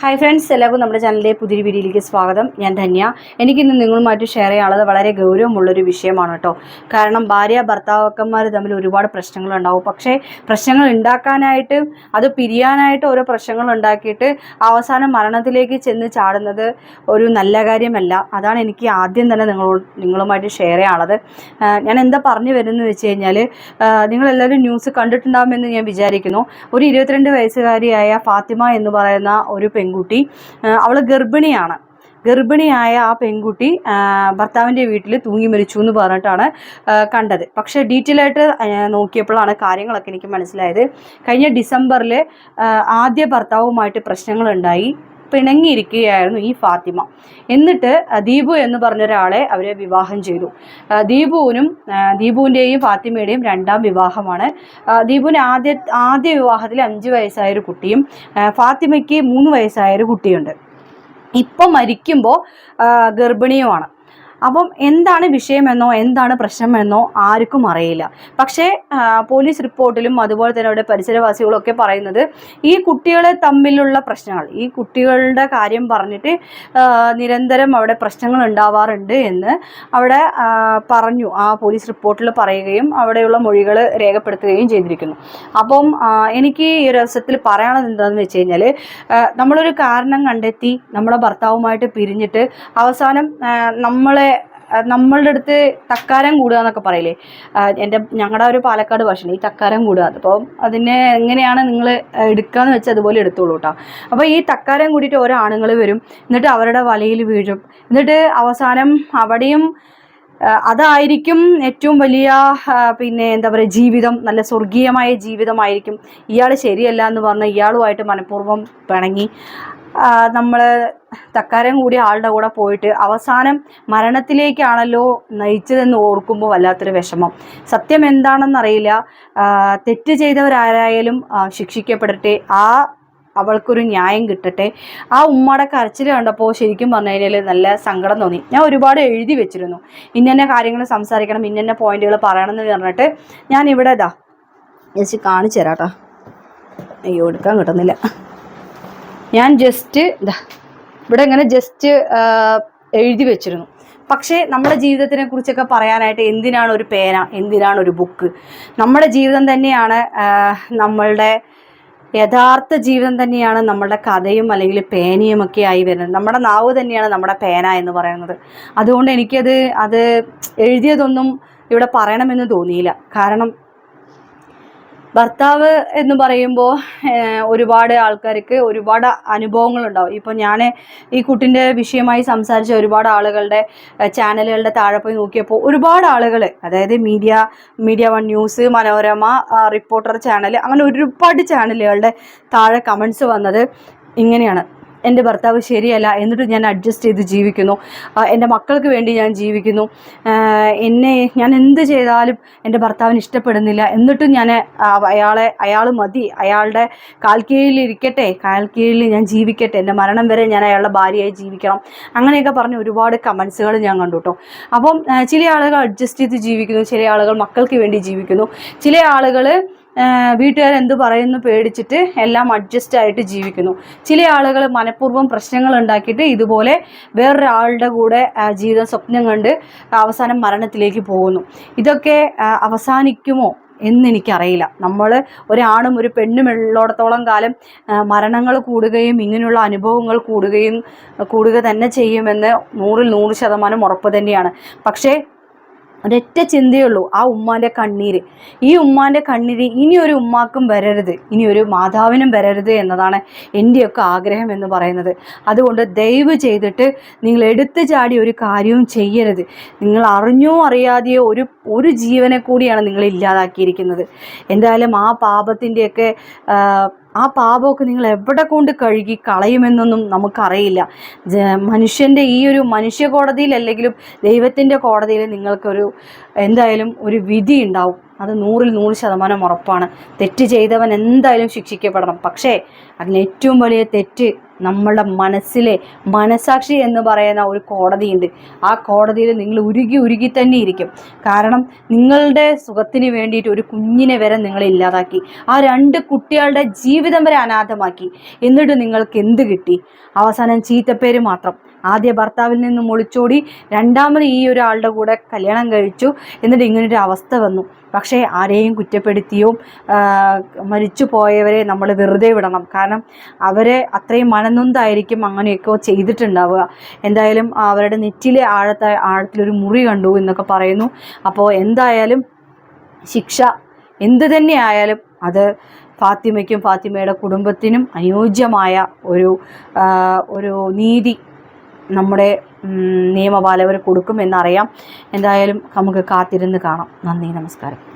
Hi friends എല്ലാവർക്കും നമ്മുടെ ചാനലിലെ പുതിയൊരു വീഡിയോയിലേക്ക് സ്വാഗതം. ഞാൻ ധന്യ. എനിക്കിന്ന് നിങ്ങളുമായിട്ട് ഷെയർ ചെയ്യാനുള്ളത് വളരെ ഗൗരവമുള്ളൊരു വിഷയമാണ് കേട്ടോ. കാരണം ഭാര്യ ഭർത്താവക്കന്മാർ തമ്മിൽ ഒരുപാട് പ്രശ്നങ്ങളുണ്ടാവും. പക്ഷേ പ്രശ്നങ്ങൾ ഉണ്ടാക്കാനായിട്ട് അത് പിരിയാനായിട്ട് ഓരോ പ്രശ്നങ്ങൾ ഉണ്ടാക്കിയിട്ട് അവസാനം മരണത്തിലേക്ക് ചെന്ന് ചാടുന്നത് ഒരു നല്ല കാര്യമല്ല. അതാണ് എനിക്ക് ആദ്യം തന്നെ നിങ്ങളോട് നിങ്ങളുമായിട്ട് ഷെയർ ചെയ്യാനുള്ളത് ഞാൻ എന്താ പറഞ്ഞു വരുന്നതെന്ന് വെച്ച് കഴിഞ്ഞാൽ നിങ്ങളെല്ലാവരും ന്യൂസ് കണ്ടിട്ടുണ്ടാകുമെന്ന് ഞാൻ വിചാരിക്കുന്നു. ഒരു ഇരുപത്തിരണ്ട് വയസ്സുകാരിയായ ഫാത്തിമ എന്ന് പറയുന്ന ഒരു പെൺകുട്ടി. അവൾ ഗർഭിണിയാണ്. ഗർഭിണിയായ ആ പെൺകുട്ടി ഭർത്താവിന്റെ വീട്ടിൽ തൂങ്ങി മരിച്ചു എന്ന് പറഞ്ഞിട്ടാണ് കണ്ടത്. പക്ഷേ ഡീറ്റെയിൽ ആയിട്ട് നോക്കിയപ്പോഴാണ് കാര്യങ്ങളൊക്കെ എനിക്ക് മനസ്സിലായത്. കഴിഞ്ഞ ഡിസംബറിൽ ആദ്യ ഭർത്താവുമായിട്ട് പ്രശ്നങ്ങളുണ്ടായി. പിണങ്ങിയിരിക്കുകയായിരുന്നു ഈ ഫാത്തിമ. എന്നിട്ട് ദീപു എന്ന് പറഞ്ഞ ഒരാളെ അവരെ വിവാഹം ചെയ്തു. ദീപുവിനും ദീപുവിന്റെയും ഫാത്തിമയുടെയും രണ്ടാം വിവാഹമാണ്. ദീപുവിന് ആദ്യ ആദ്യ വിവാഹത്തിൽ അഞ്ച് വയസ്സായൊരു കുട്ടിയും ഫാത്തിമയ്ക്ക് മൂന്ന് വയസ്സായൊരു കുട്ടിയുണ്ട്. ഇപ്പം മരിക്കുമ്പോൾ ഗർഭിണിയുമാണ്. അപ്പം എന്താണ് വിഷയമെന്നോ എന്താണ് പ്രശ്നമെന്നോ ആർക്കും അറിയില്ല. പക്ഷേ പോലീസ് റിപ്പോർട്ടിലും അതുപോലെ തന്നെ അവിടെ പരിസരവാസികളൊക്കെ പറയുന്നത് ഈ കുട്ടികളെ തമ്മിലുള്ള പ്രശ്നങ്ങൾ ഈ കുട്ടികളുടെ കാര്യം പറഞ്ഞിട്ട് നിരന്തരം അവിടെ പ്രശ്നങ്ങൾ ഉണ്ടാവാറുണ്ട് എന്ന് അവിടെ പറഞ്ഞു ആ പോലീസ് റിപ്പോർട്ടിൽ പറയുകയും അവിടെയുള്ള മൊഴികൾ രേഖപ്പെടുത്തുകയും ചെയ്തിരിക്കുന്നു. അപ്പം എനിക്ക് ഈ ഒരു അവസരത്തിൽ പറയാനുള്ളത് എന്താണെന്ന് വെച്ച് കഴിഞ്ഞാൽ നമ്മളൊരു കാരണം കണ്ടെത്തി നമ്മുടെ ഭർത്താവുമായിട്ട് പിരിഞ്ഞിട്ട് അവസാനം നമ്മളെ നമ്മളുടെ അടുത്ത് തക്കാരം കൂടുക എന്നൊക്കെ പറയില്ലേ? എന്റെ ഞങ്ങളുടെ ഒരു പാലക്കാട് ഭാഷയാണ് ഈ തക്കാരം കൂടുക. അപ്പോൾ അതിനെ എങ്ങനെയാണ് നിങ്ങൾ എടുക്കാന്ന് വെച്ചാൽ അതുപോലെ എടുത്തോളൂ കേട്ടോ അപ്പോൾ ഈ തക്കാരം കൂടിയിട്ട് ഓരോ ആണുങ്ങൾ വരും എന്നിട്ട് അവരുടെ വലയിൽ വീഴും. എന്നിട്ട് അവസാനം അവിടെയും അതായിരിക്കും ഏറ്റവും വലിയ പിന്നെ എന്താ പറയുക ജീവിതം നല്ല സ്വർഗീയമായ ജീവിതമായിരിക്കും. ഇയാൾ ശരിയല്ല എന്ന് പറഞ്ഞ് ഇയാളുമായിട്ട് മനഃപൂർവം പിണങ്ങി. നമ്മൾ തക്കാരം കൂടി ആളുടെ കൂടെ പോയിട്ട് അവസാനം മരണത്തിലേക്കാണല്ലോ നയിച്ചതെന്ന് ഓർക്കുമ്പോൾ വല്ലാത്തൊരു വിഷമം. സത്യം എന്താണെന്നറിയില്ല. തെറ്റ് ചെയ്തവരാരായാലും ശിക്ഷിക്കപ്പെടട്ടെ. ആ അവൾക്കൊരു ന്യായം കിട്ടട്ടെ. ആ ഉമ്മയുടെ കരച്ചിൽ കണ്ടപ്പോൾ ശരിക്കും പറഞ്ഞു കഴിഞ്ഞാൽ നല്ല സങ്കടം തോന്നി. ഞാൻ ഒരുപാട് എഴുതി വെച്ചിരുന്നു. ഇന്നെന്നെ കാര്യങ്ങൾ സംസാരിക്കണം ഇന്നെന്നെ പോയിന്റുകൾ പറയണം എന്ന് പറഞ്ഞിട്ട് ഞാൻ ഇവിടെ ഇതാ ജസ്റ്റ് കാണിച്ചു തരാം കേട്ടോ അയ്യോ എടുക്കാൻ കിട്ടുന്നില്ല. ഞാൻ ജസ്റ്റ് ഇവിടെ ഇങ്ങനെ ജസ്റ്റ് എഴുതി വെച്ചിരുന്നു. പക്ഷേ നമ്മുടെ ജീവിതത്തിനെ കുറിച്ചൊക്കെ പറയാനായിട്ട് എന്തിനാണ് ഒരു പേന? എന്തിനാണ് ഒരു ബുക്ക് നമ്മുടെ ജീവിതം തന്നെയാണ് നമ്മളുടെ യഥാർത്ഥ ജീവിതം തന്നെയാണ് നമ്മളുടെ കഥയും അല്ലെങ്കിൽ പേനയും ഒക്കെ ആയി വരുന്നത്. നമ്മുടെ നാവ് തന്നെയാണ് നമ്മുടെ പേന എന്ന് പറയുന്നത്. അതുകൊണ്ട് എനിക്കത് അത് എഴുതിയതൊന്നും ഇവിടെ പറയണമെന്ന് തോന്നിയില്ല. കാരണം ഭർത്താവ് എന്ന് പറയുമ്പോൾ ഒരുപാട് ആൾക്കാർക്ക് ഒരുപാട് അനുഭവങ്ങളുണ്ടാവും. ഇപ്പോൾ ഞാൻ ഈ കുട്ടിന്റെ വിഷയമായി സംസാരിച്ച ഒരുപാട് ആളുകളുടെ ചാനലുകളുടെ താഴെ പോയി നോക്കിയപ്പോൾ ഒരുപാട് ആളുകൾ അതായത് media media one news Manorama reporter channel അങ്ങനെ ഒരുപാട് ചാനലുകളുടെ താഴെ കമൻസ് വന്നത് ഇങ്ങനെയാണ്. എന്റെ ഭർത്താവ് ശരിയല്ല എന്നിട്ട് ഞാൻ അഡ്ജസ്റ്റ് ചെയ്ത് ജീവിക്കുന്നു. എന്റെ മക്കൾക്ക് വേണ്ടി ഞാൻ ജീവിക്കുന്നു. എന്നെ ഞാൻ എന്ത് ചെയ്താലും എന്റെ ഭർത്താവിന് ഇഷ്ടപ്പെടുന്നില്ല. എന്നിട്ടും ഞാൻ അയാളെ അയാൾ മതി. അയാളുടെ കാൽ കീഴിലിരിക്കട്ടെ കാൽ കീഴിൽ ഞാൻ ജീവിക്കട്ടെ. എന്റെ മരണം വരെ ഞാൻ അയാളുടെ ഭാര്യയായി ജീവിക്കണം. അങ്ങനെയൊക്കെ പറഞ്ഞ് ഒരുപാട് കമൻസുകൾ ഞാൻ കണ്ടു കേട്ടോ അപ്പം ചില ആളുകൾ അഡ്ജസ്റ്റ് ചെയ്ത് ജീവിക്കുന്നു. ചില ആളുകൾ മക്കൾക്ക് വേണ്ടി ജീവിക്കുന്നു. ചില ആളുകൾ വീട്ടുകാർ എന്ത് പറയുന്നു പേടിച്ചിട്ട് എല്ലാം അഡ്ജസ്റ്റ് ആയിട്ട് ജീവിക്കുന്നു. ചില ആളുകൾ മനഃപൂർവം പ്രശ്നങ്ങൾ ഉണ്ടാക്കിയിട്ട് ഇതുപോലെ വേറൊരാളുടെ കൂടെ ജീവിതം സ്വപ്നം കണ്ട് അവസാനം മരണത്തിലേക്ക് പോകുന്നു. ഇതൊക്കെ അവസാനിക്കുമോ എന്നെനിക്കറിയില്ല. നമ്മൾ ഒരാണും ഒരു പെണ്ണും ഉള്ളിടത്തോളം കാലം മരണങ്ങൾ കൂടുകയും ഇങ്ങനെയുള്ള അനുഭവങ്ങൾ കൂടുകയും കൂടുക തന്നെ ചെയ്യുമെന്ന് നൂറിൽ നൂറ് ശതമാനം ഉറപ്പ് തന്നെയാണ്. പക്ഷേ ഒരൊറ്റ ചിന്തയുള്ളൂ. ആ ഉമ്മാന്റെ കണ്ണീര്. ഈ ഉമ്മാന്റെ കണ്ണീര് ഇനി ഒരു ഉമ്മാക്കും വരരുത്. ഇനി ഒരു മാതാവിനും വരരുത് എന്നതാണ് എന്റെയൊക്കെ ആഗ്രഹം എന്ന് പറയുന്നത്. അതുകൊണ്ട് ദയവ് ചെയ്തിട്ട് നിങ്ങൾ എടുത്തു ചാടി ഒരു കാര്യവും ചെയ്യരുത്. നിങ്ങൾ അറിഞ്ഞോ അറിയാതെയോ ഒരു ഒരു ജീവനെ കൂടിയാണ് നിങ്ങൾ ഇല്ലാതാക്കിയിരിക്കുന്നത്. എന്തായാലും ആ പാപത്തിന്റെയൊക്കെ ആ പാപമൊക്കെ നിങ്ങൾ എവിടെ കൊണ്ട് കഴുകി കളയുമെന്നൊന്നും നമുക്കറിയില്ല. മനുഷ്യന്റെ ഈ ഒരു മനുഷ്യ കോടതിയിൽ അല്ലെങ്കിലും ദൈവത്തിന്റെ കോടതിയിൽ നിങ്ങൾക്കൊരു എന്തായാലും ഒരു വിധി ഉണ്ടാവും. അത് നൂറിൽ നൂറ് ശതമാനം ഉറപ്പാണ്. തെറ്റ് ചെയ്തവൻ എന്തായാലും ശിക്ഷിക്കപ്പെടണം. പക്ഷേ അതിന് ഏറ്റവും വലിയ തെറ്റ് നമ്മളുടെ മനസ്സിലെ മനസാക്ഷി എന്ന് പറയുന്ന ഒരു കോടതിയുണ്ട്. ആ കോടതിയിൽ നിങ്ങൾ ഉരുകി ഉരുകി തന്നെ ഇരിക്കും. കാരണം നിങ്ങളുടെ സുഖത്തിന് വേണ്ടിയിട്ട് ഒരു കുഞ്ഞിനെ വരെ നിങ്ങൾ ഇല്ലാതാക്കി. ആ രണ്ട് കുട്ടികളുടെ ജീവിതം വരെ അനാഥമാക്കി. എന്നിട്ട് നിങ്ങൾക്ക് എന്ത് കിട്ടി? അവസാനം ചീത്തപ്പേര് മാത്രം. ആദ്യ ഭർത്താവിൽ നിന്നും ഒളിച്ചോടി രണ്ടാമത് ഈ ഒരാളുടെ കൂടെ കല്യാണം കഴിച്ചു. എന്നിട്ട് ഇങ്ങനൊരു അവസ്ഥ വന്നു. പക്ഷേ ആരെയും കുറ്റപ്പെടുത്തിയോ മരിച്ചു പോയവരെ നമ്മൾ വെറുതെ വിടണം. കാരണം അവരെ അത്രയും മനനൊന്തായിരിക്കും അങ്ങനെയൊക്കെ ചെയ്തിട്ടുണ്ടാവുക. എന്തായാലും അവരുടെ നെറ്റിലെ ആഴത്ത ആഴത്തിലൊരു മുറി കണ്ടു എന്നൊക്കെ പറയുന്നു. അപ്പോൾ എന്തായാലും ശിക്ഷ എന്ത് തന്നെ ആയാലും അത് ഫാത്തിമയ്ക്കും ഫാത്തിമയുടെ കുടുംബത്തിനും അനുയോജ്യമായ ഒരു ഒരു നീതി നമ്മുടെ നിയമപാലകർ കൊടുക്കുമെന്നറിയാം. എന്തായാലും നമുക്ക് കാത്തിരുന്ന് കാണാം. നന്ദി നമസ്കാരം.